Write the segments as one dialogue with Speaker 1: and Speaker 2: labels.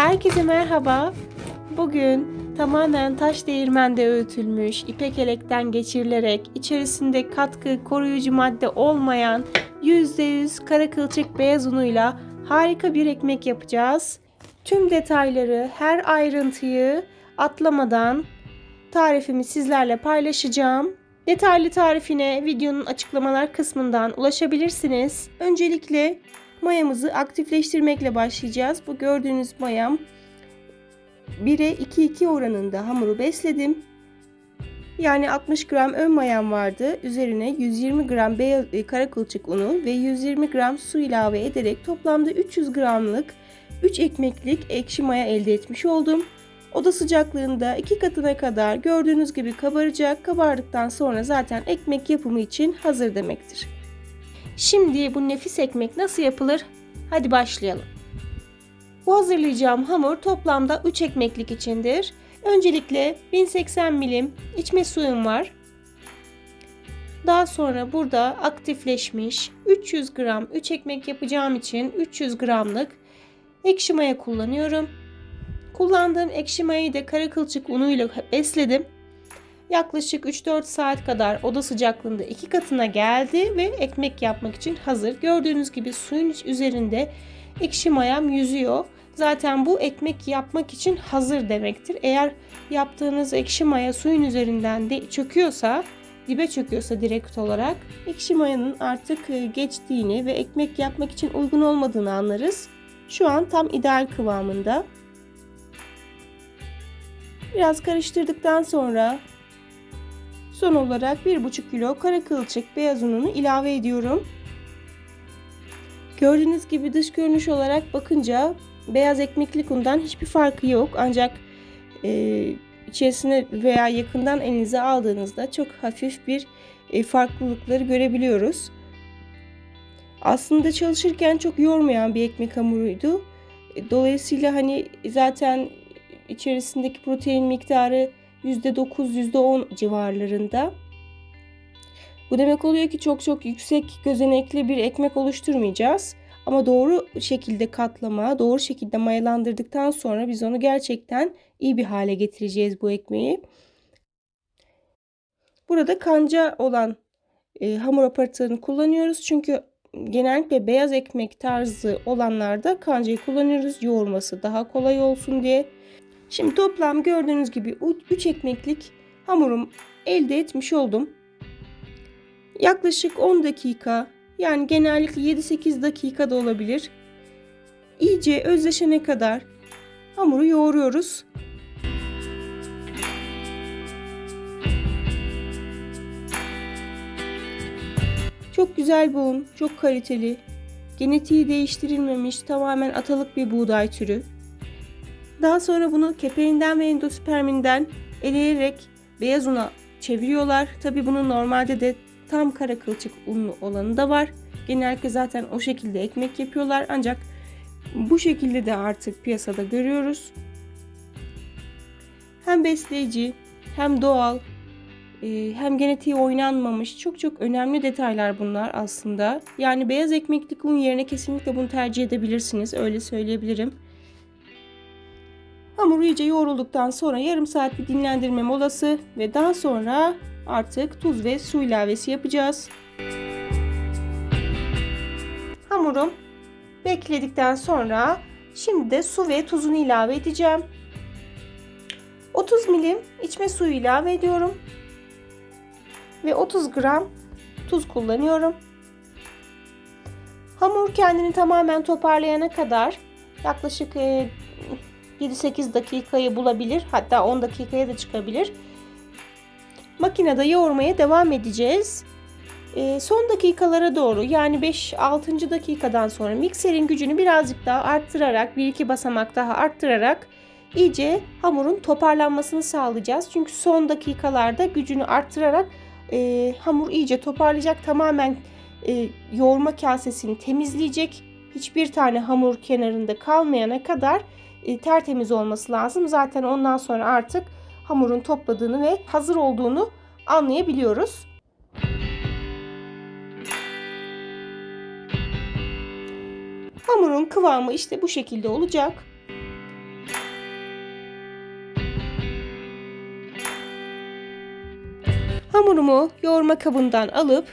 Speaker 1: Herkese merhaba. Bugün tamamen taş değirmende öğütülmüş, ipek elekten geçirilerek içerisinde katkı, koruyucu madde olmayan %100 kara kılçık beyaz unuyla harika bir ekmek yapacağız. Tüm detayları, her ayrıntıyı atlamadan tarifimi sizlerle paylaşacağım. Detaylı tarifine videonun açıklamalar kısmından ulaşabilirsiniz. Öncelikle mayamızı aktifleştirmekle başlayacağız. Bu gördüğünüz mayam 1'e 2-2 oranında hamuru besledim. Yani 60 gram ön mayam vardı. Üzerine 120 gram beyaz e, kara kılçık unu ve 120 gram su ilave ederek toplamda 300 gramlık 3 ekmeklik ekşi maya elde etmiş oldum. Oda sıcaklığında iki katına kadar gördüğünüz gibi kabaracak. Kabardıktan sonra zaten ekmek yapımı için hazır demektir. Şimdi bu nefis ekmek nasıl yapılır? Hadi başlayalım. Bu hazırlayacağım hamur toplamda 3 ekmeklik içindir. Öncelikle 1080 milim içme suyum var. Daha sonra burada aktifleşmiş 300 gram 3 ekmek yapacağım için 300 gramlık ekşi maya kullanıyorum. Kullandığım ekşi mayayı da kara kılçık unuyla besledim. Yaklaşık 3-4 saat kadar oda sıcaklığında iki katına geldi ve ekmek yapmak için hazır. Gördüğünüz gibi suyun üzerinde ekşi mayam yüzüyor. Zaten bu ekmek yapmak için hazır demektir. Eğer yaptığınız ekşi maya suyun üzerinden de çöküyorsa, dibe çöküyorsa direkt olarak ekşi mayanın artık geçtiğini ve ekmek yapmak için uygun olmadığını anlarız. Şu an tam ideal kıvamında. Biraz karıştırdıktan sonra son olarak 1,5 kilo kara kılçık beyaz ununu ilave ediyorum. Gördüğünüz gibi dış görünüş olarak bakınca beyaz ekmeklik undan hiçbir farkı yok. Ancak e, içerisine veya yakından elinize aldığınızda çok hafif bir e, farklılıkları görebiliyoruz. Aslında çalışırken çok yormayan bir ekmek hamuruydu. Dolayısıyla hani zaten içerisindeki protein miktarı %9, %10 civarlarında. Bu demek oluyor ki çok çok yüksek gözenekli bir ekmek oluşturmayacağız. Ama doğru şekilde katlama, doğru şekilde mayalandırdıktan sonra biz onu gerçekten iyi bir hale getireceğiz bu ekmeği. Burada kanca olan e, hamur aparatlarını kullanıyoruz. Çünkü genellikle beyaz ekmek tarzı olanlarda kancayı kullanıyoruz. Yoğurması daha kolay olsun diye. Şimdi toplam gördüğünüz gibi 3 ekmeklik hamurum elde etmiş oldum. Yaklaşık 10 dakika yani genellikle 7-8 dakika da olabilir. İyice özleşene kadar hamuru yoğuruyoruz. Çok güzel bir un, çok kaliteli. Genetiği değiştirilmemiş, tamamen atalık bir buğday türü. Daha sonra bunu kepeğinden ve endosperminden eleyerek beyaz una çeviriyorlar. Tabi bunun normalde de tam kara kılçık unlu olanı da var. Genellikle zaten o şekilde ekmek yapıyorlar ancak bu şekilde de artık piyasada görüyoruz. Hem besleyici hem doğal e, hem genetiği oynanmamış çok çok önemli detaylar bunlar aslında. Yani beyaz ekmeklik un yerine kesinlikle bunu tercih edebilirsiniz öyle söyleyebilirim. Hamur iyice yoğrulduktan sonra yarım saat bir dinlendirme molası ve daha sonra artık tuz ve su ilavesi yapacağız. Hamurum bekledikten sonra şimdi de su ve tuzunu ilave edeceğim. 30 milim içme suyu ilave ediyorum. Ve 30 gram tuz kullanıyorum. Hamur kendini tamamen toparlayana kadar yaklaşık 7-8 dakikayı bulabilir. Hatta 10 dakikaya da çıkabilir. Makinede yoğurmaya devam edeceğiz. E, son dakikalara doğru yani 5-6. dakikadan sonra mikserin gücünü birazcık daha arttırarak, bir iki basamak daha arttırarak iyice hamurun toparlanmasını sağlayacağız. Çünkü son dakikalarda gücünü arttırarak e, hamur iyice toparlayacak. Tamamen e, yoğurma kasesini temizleyecek. Hiçbir tane hamur kenarında kalmayana kadar e, tertemiz olması lazım. Zaten ondan sonra artık hamurun topladığını ve hazır olduğunu anlayabiliyoruz. Hamurun kıvamı işte bu şekilde olacak. Hamurumu yoğurma kabından alıp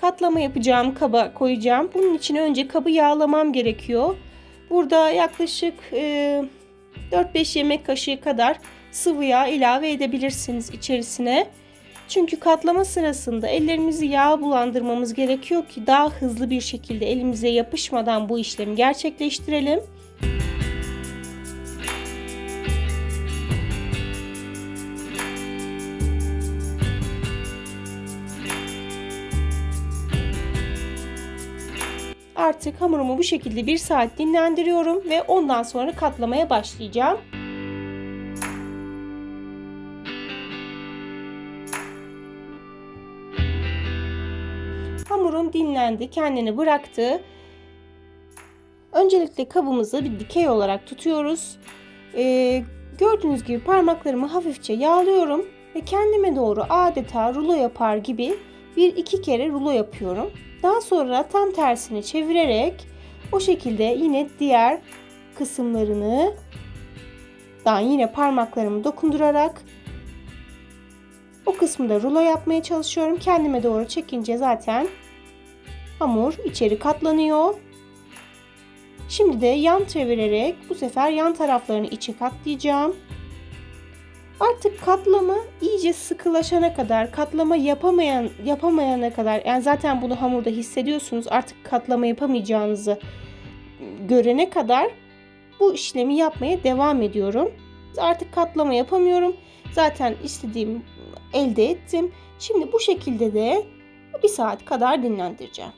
Speaker 1: katlama yapacağım kaba koyacağım. Bunun için önce kabı yağlamam gerekiyor. Burada yaklaşık e, 4-5 yemek kaşığı kadar sıvı yağ ilave edebilirsiniz içerisine. Çünkü katlama sırasında ellerimizi yağ bulandırmamız gerekiyor ki daha hızlı bir şekilde elimize yapışmadan bu işlemi gerçekleştirelim. Artık hamurumu bu şekilde bir saat dinlendiriyorum ve ondan sonra katlamaya başlayacağım. Hamurum dinlendi, kendini bıraktı. Öncelikle kabımızı bir dikey olarak tutuyoruz. Ee, gördüğünüz gibi parmaklarımı hafifçe yağlıyorum ve kendime doğru adeta rulo yapar gibi bir iki kere rulo yapıyorum. Daha sonra tam tersini çevirerek o şekilde yine diğer kısımlarını daha yine parmaklarımı dokundurarak o kısmında rulo yapmaya çalışıyorum. Kendime doğru çekince zaten hamur içeri katlanıyor. Şimdi de yan çevirerek bu sefer yan taraflarını içe katlayacağım. Artık katlama iyice sıkılaşana kadar, katlama yapamayan yapamayana kadar yani zaten bunu hamurda hissediyorsunuz. Artık katlama yapamayacağınızı görene kadar bu işlemi yapmaya devam ediyorum. Artık katlama yapamıyorum. Zaten istediğim elde ettim. Şimdi bu şekilde de bir saat kadar dinlendireceğim.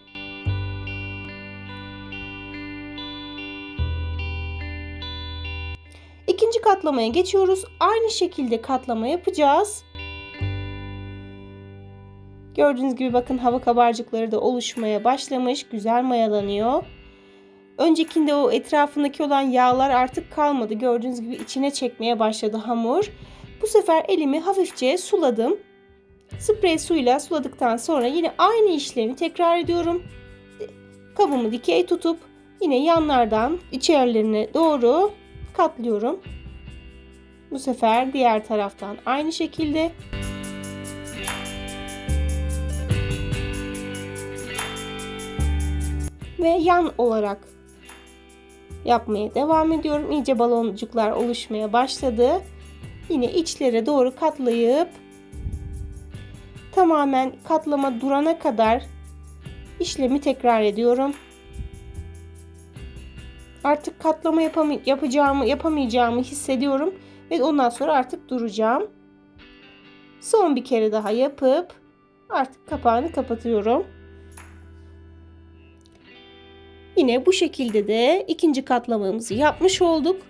Speaker 1: Katlamaya geçiyoruz. Aynı şekilde katlama yapacağız. Gördüğünüz gibi bakın hava kabarcıkları da oluşmaya başlamış. Güzel mayalanıyor. Öncekinde o etrafındaki olan yağlar artık kalmadı. Gördüğünüz gibi içine çekmeye başladı hamur. Bu sefer elimi hafifçe suladım. Sprey suyla suladıktan sonra yine aynı işlemi tekrar ediyorum. Kabımı dikey tutup yine yanlardan içerilerine doğru katlıyorum. Bu sefer diğer taraftan aynı şekilde ve yan olarak yapmaya devam ediyorum. İyice baloncuklar oluşmaya başladı. Yine içlere doğru katlayıp tamamen katlama durana kadar işlemi tekrar ediyorum. Artık katlama yapam yapacağımı yapamayacağımı hissediyorum ve ondan sonra artık duracağım. Son bir kere daha yapıp artık kapağını kapatıyorum. Yine bu şekilde de ikinci katlamamızı yapmış olduk.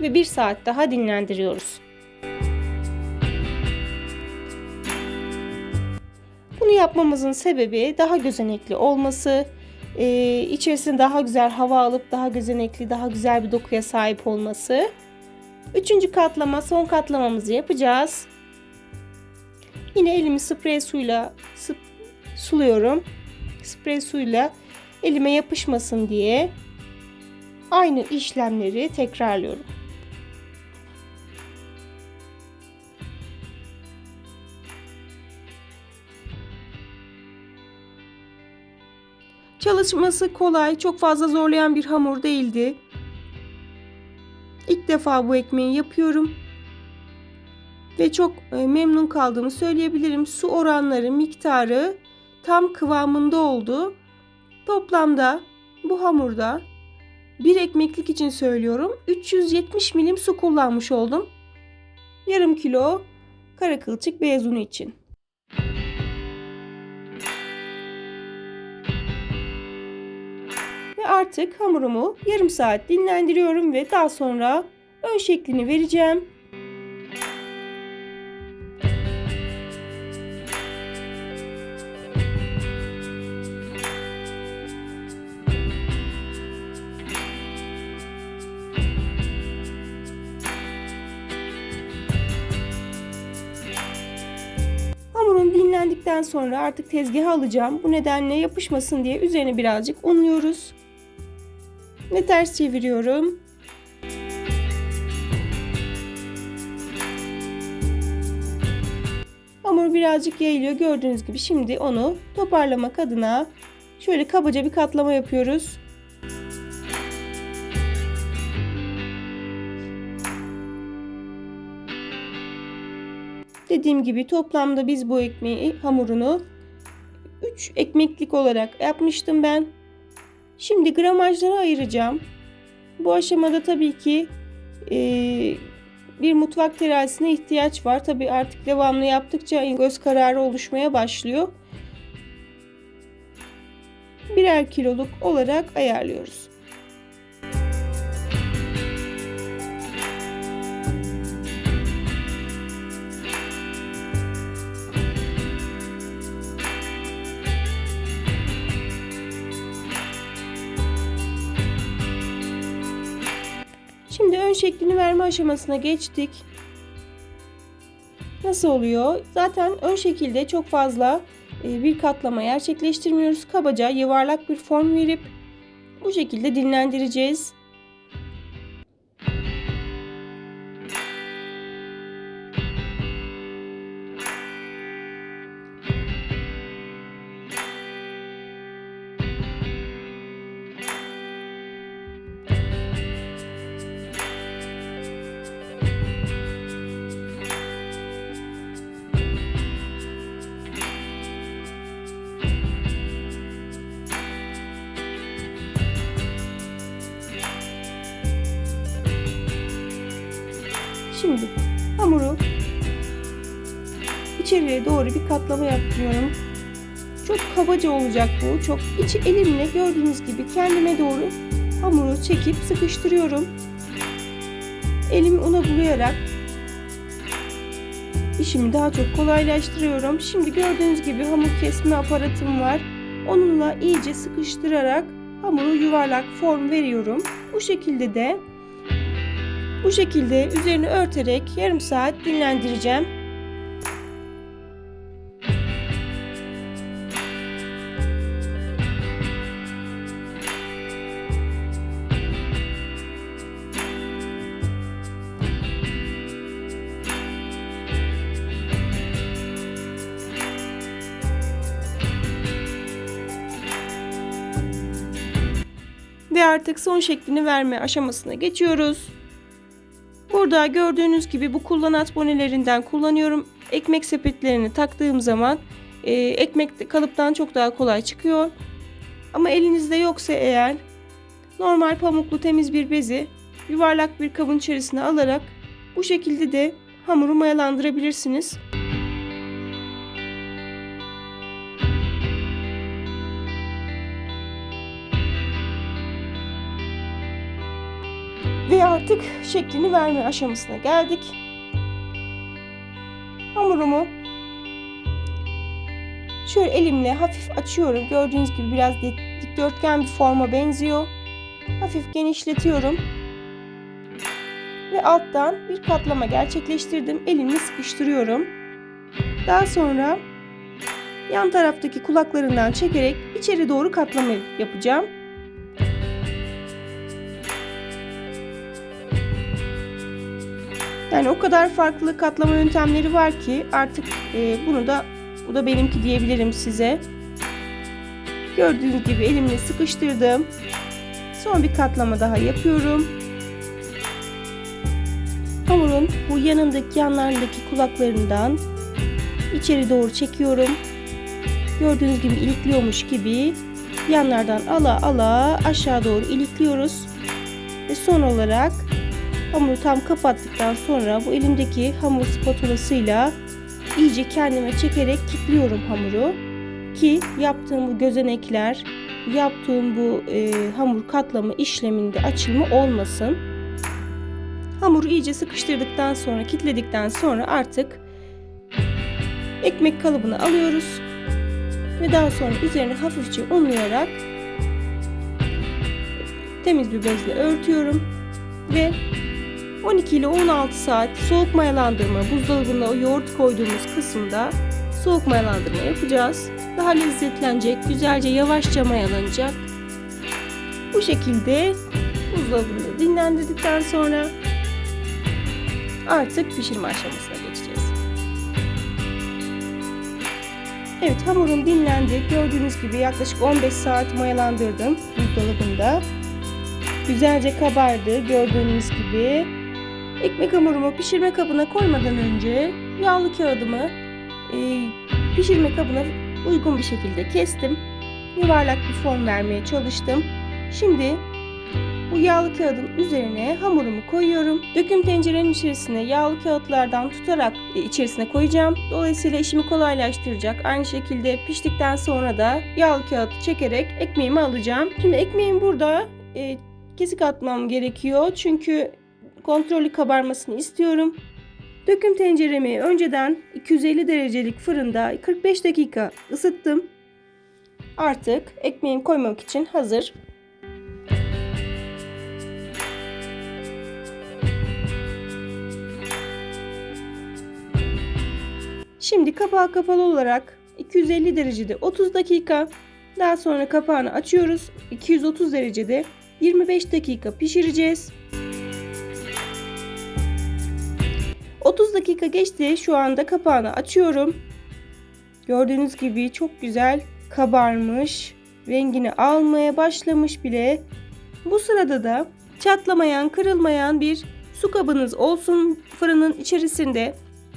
Speaker 1: Ve bir saat daha dinlendiriyoruz. Bunu yapmamızın sebebi daha gözenekli olması, e, içerisinde daha güzel hava alıp daha gözenekli, daha güzel bir dokuya sahip olması. Üçüncü katlama, son katlamamızı yapacağız. Yine elimi sprey suyla sp suluyorum. Sprey suyla elime yapışmasın diye aynı işlemleri tekrarlıyorum. Çalışması kolay, çok fazla zorlayan bir hamur değildi. İlk defa bu ekmeği yapıyorum. Ve çok e, memnun kaldığımı söyleyebilirim. Su oranları, miktarı tam kıvamında oldu. Toplamda bu hamurda bir ekmeklik için söylüyorum 370 milim su kullanmış oldum. Yarım kilo kara kılçık beyaz unu için. Artık hamurumu yarım saat dinlendiriyorum ve daha sonra ön şeklini vereceğim. Hamurum dinlendikten sonra artık tezgaha alacağım. Bu nedenle yapışmasın diye üzerine birazcık unluyoruz. Ve ters çeviriyorum. Hamur birazcık yayılıyor gördüğünüz gibi. Şimdi onu toparlamak adına şöyle kabaca bir katlama yapıyoruz. Dediğim gibi toplamda biz bu ekmeği hamurunu 3 ekmeklik olarak yapmıştım ben. Şimdi gramajlara ayıracağım. Bu aşamada tabii ki e, bir mutfak terazisine ihtiyaç var. Tabii artık devamlı yaptıkça göz kararı oluşmaya başlıyor. Birer kiloluk olarak ayarlıyoruz. Şeklini verme aşamasına geçtik. Nasıl oluyor? Zaten ön şekilde çok fazla e, bir katlama gerçekleştirmiyoruz. Kabaca yuvarlak bir form verip bu şekilde dinlendireceğiz. Şimdi hamuru içeriye doğru bir katlama yapıyorum. Çok kabaca olacak bu. Çok içi elimle gördüğünüz gibi kendime doğru hamuru çekip sıkıştırıyorum. Elimi una bulayarak işimi daha çok kolaylaştırıyorum. Şimdi gördüğünüz gibi hamur kesme aparatım var. Onunla iyice sıkıştırarak hamuru yuvarlak form veriyorum. Bu şekilde de bu şekilde üzerini örterek yarım saat dinlendireceğim. Ve artık son şeklini verme aşamasına geçiyoruz. Burada gördüğünüz gibi bu kullanat bonelerinden kullanıyorum. Ekmek sepetlerini taktığım zaman e, ekmek kalıptan çok daha kolay çıkıyor. Ama elinizde yoksa eğer normal pamuklu temiz bir bezi yuvarlak bir kabın içerisine alarak bu şekilde de hamuru mayalandırabilirsiniz. Ve artık şeklini verme aşamasına geldik. Hamurumu şöyle elimle hafif açıyorum. Gördüğünüz gibi biraz dikdörtgen bir forma benziyor. Hafif genişletiyorum. Ve alttan bir katlama gerçekleştirdim. Elimle sıkıştırıyorum. Daha sonra yan taraftaki kulaklarından çekerek içeri doğru katlama yapacağım. Yani o kadar farklı katlama yöntemleri var ki artık e, bunu da bu da benimki diyebilirim size. Gördüğünüz gibi elimle sıkıştırdım. Son bir katlama daha yapıyorum. Hamurun bu yanındaki yanlarındaki kulaklarından içeri doğru çekiyorum. Gördüğünüz gibi ilikliyormuş gibi yanlardan ala ala aşağı doğru ilikliyoruz. Ve son olarak Hamuru tam kapattıktan sonra bu elimdeki hamur spatulasıyla iyice kendime çekerek kilitliyorum hamuru. Ki yaptığım bu gözenekler, yaptığım bu e, hamur katlama işleminde açılma olmasın. Hamuru iyice sıkıştırdıktan sonra, kilitledikten sonra artık ekmek kalıbını alıyoruz. Ve daha sonra üzerine hafifçe unlayarak temiz bir bezle örtüyorum ve 12 ile 16 saat soğuk mayalandırma buzdolabında o yoğurt koyduğumuz kısımda soğuk mayalandırma yapacağız. Daha lezzetlenecek, güzelce yavaşça mayalanacak. Bu şekilde buzdolabında dinlendirdikten sonra artık pişirme aşamasına geçeceğiz. Evet hamurum dinlendi. Gördüğünüz gibi yaklaşık 15 saat mayalandırdım buzdolabında. Güzelce kabardı gördüğünüz gibi. Ekmek hamurumu pişirme kabına koymadan önce yağlı kağıdımı e, pişirme kabına uygun bir şekilde kestim. Yuvarlak bir form vermeye çalıştım. Şimdi bu yağlı kağıdın üzerine hamurumu koyuyorum. Döküm tencerenin içerisine yağlı kağıtlardan tutarak e, içerisine koyacağım. Dolayısıyla işimi kolaylaştıracak. Aynı şekilde piştikten sonra da yağlı kağıdı çekerek ekmeğimi alacağım. Şimdi ekmeğim burada e, kesik atmam gerekiyor. Çünkü kontrollü kabarmasını istiyorum. Döküm tenceremi önceden 250 derecelik fırında 45 dakika ısıttım. Artık ekmeğimi koymak için hazır. Şimdi kapağı kapalı olarak 250 derecede 30 dakika. Daha sonra kapağını açıyoruz. 230 derecede 25 dakika pişireceğiz. 30 dakika geçti. Şu anda kapağını açıyorum. Gördüğünüz gibi çok güzel kabarmış. Rengini almaya başlamış bile. Bu sırada da çatlamayan, kırılmayan bir su kabınız olsun fırının içerisinde.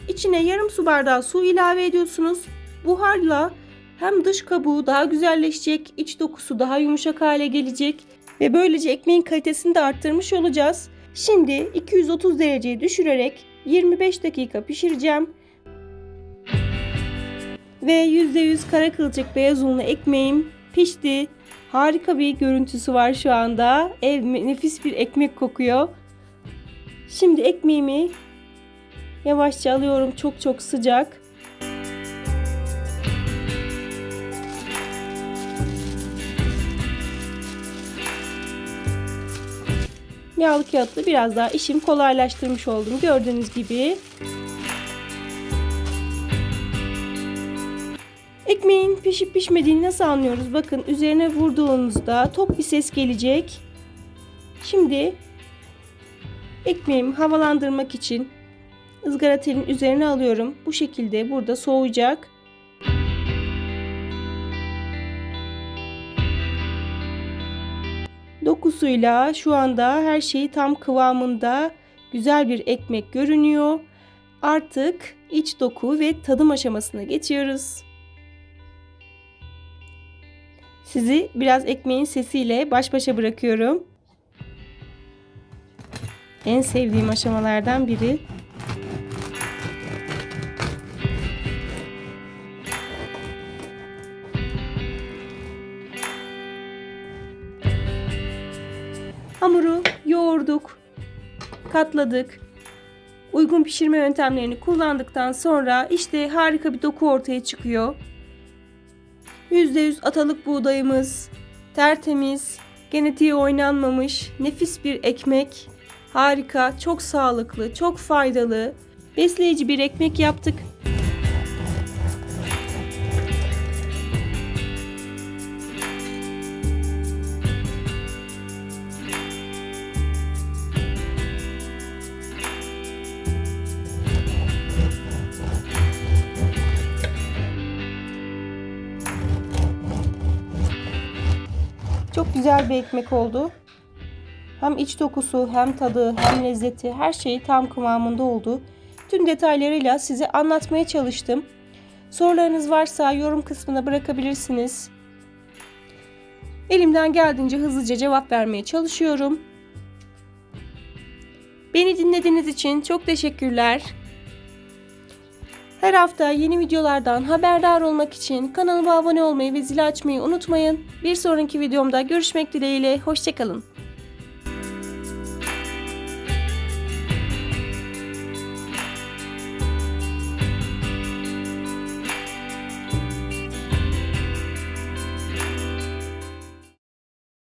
Speaker 1: İçine yarım su bardağı su ilave ediyorsunuz. Buharla hem dış kabuğu daha güzelleşecek, iç dokusu daha yumuşak hale gelecek ve böylece ekmeğin kalitesini de arttırmış olacağız. Şimdi 230 dereceye düşürerek 25 dakika pişireceğim. Ve %100 kara kılçık beyaz unlu ekmeğim pişti. Harika bir görüntüsü var şu anda. Ev nefis bir ekmek kokuyor. Şimdi ekmeğimi yavaşça alıyorum. Çok çok sıcak. Yağlı kağıtla biraz daha işim kolaylaştırmış oldum. Gördüğünüz gibi. Ekmeğin pişip pişmediğini nasıl anlıyoruz? Bakın üzerine vurduğunuzda top bir ses gelecek. Şimdi ekmeğimi havalandırmak için ızgara telin üzerine alıyorum. Bu şekilde burada soğuyacak. Dokusuyla şu anda her şey tam kıvamında güzel bir ekmek görünüyor. Artık iç doku ve tadım aşamasına geçiyoruz. Sizi biraz ekmeğin sesiyle baş başa bırakıyorum. En sevdiğim aşamalardan biri. Hamuru yoğurduk, katladık. Uygun pişirme yöntemlerini kullandıktan sonra işte harika bir doku ortaya çıkıyor. %100 atalık buğdayımız, tertemiz, genetiği oynanmamış, nefis bir ekmek. Harika, çok sağlıklı, çok faydalı, besleyici bir ekmek yaptık. Güzel bir ekmek oldu. Hem iç dokusu, hem tadı, hem lezzeti her şeyi tam kıvamında oldu. Tüm detaylarıyla size anlatmaya çalıştım. Sorularınız varsa yorum kısmına bırakabilirsiniz. Elimden geldiğince hızlıca cevap vermeye çalışıyorum. Beni dinlediğiniz için çok teşekkürler. Her hafta yeni videolardan haberdar olmak için kanalıma abone olmayı ve zili açmayı unutmayın. Bir sonraki videomda görüşmek dileğiyle. Hoşçakalın.